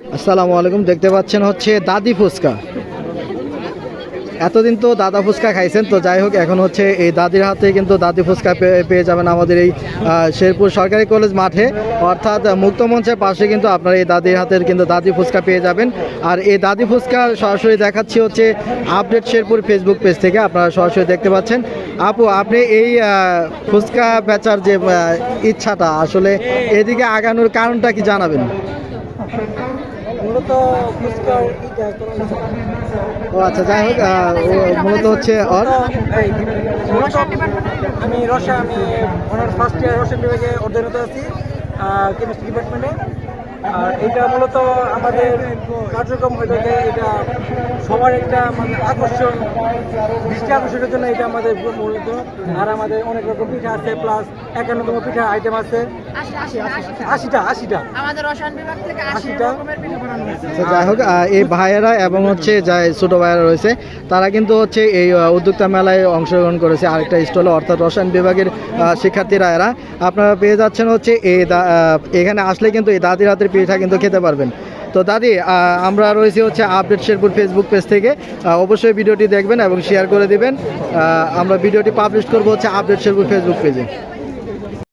আসসালামু আলাইকুম, দেখতে পাচ্ছেন হচ্ছে দাদি ফুচকা। এতদিন তো দাদা ফুচকা খাইছেন, তো যাই হোক, এখন হচ্ছে এই দাদির হাতে কিন্তু দাদি ফুচকা পেয়ে- যাবেন আমাদের এই শেরপুর সরকারি কলেজ মাঠে। অর্থাৎ মুক্ত মঞ্চের পাশে কিন্তু আপনার এই দাদির হাতের কিন্তু দাদি ফুচকা পেয়ে যাবেন। আর এই দাদি ফুচকা সরাসরি দেখাচ্ছি হচ্ছে আপডেট শেরপুর ফেসবুক পেজ থেকে, আপনারা সরাসরি দেখতে পাচ্ছেন। আপু, আপনি এই ফুচকা বেচার যে ইচ্ছাটা, আসলে এদিকে আগানোর কারণটা কি জানাবেন? মূলত ও আচ্ছা যাই হোক মূলত হচ্ছে ওর আমি রসা আমি অনার্স ফার্স্ট ইয়ার রসায়ন বিভাগে অধ্যয়নরত আছি কেমিস্ট্রি ডিপার্টমেন্টে আর এটা মূলত আমাদের কার্যক্রম হয়ে থাকে এটা সবার একটা মানে আকর্ষণ দৃষ্টি আকর্ষণের জন্য এটা আমাদের মূলত। আর আমাদের অনেক রকম পিঠা আছে প্লাস একান্নতম পিঠা আইটেম আছে। আশিটা। আশিটা। আমাদের বিভাগ থেকে আশিটা? তো যাই হোক এই ভাইয়েরা এবং হচ্ছে যাই ছোট ভাইয়েরা রয়েছে তারা কিন্তু হচ্ছে এই উদ্যোক্তা মেলায় অংশগ্রহণ করেছে আরেকটা স্টলে অর্থাৎ রসায়ন বিভাগের শিক্ষার্থীরা এরা। আপনারা পেয়ে যাচ্ছেন হচ্ছে এই দা- এখানে আসলে কিন্তু এই দাদির হাতের পিঠা কিন্তু খেতে পারবেন। তো দাদি আমরা রয়েছি হচ্ছে আপডেট শেরপুর ফেসবুক পেজ থেকে অবশ্যই ভিডিওটি দেখবেন এবং শেয়ার করে দিবেন। আমরা ভিডিওটি পাবলিশ করব হচ্ছে আপডেট শেরপুর ফেসবুক পেজে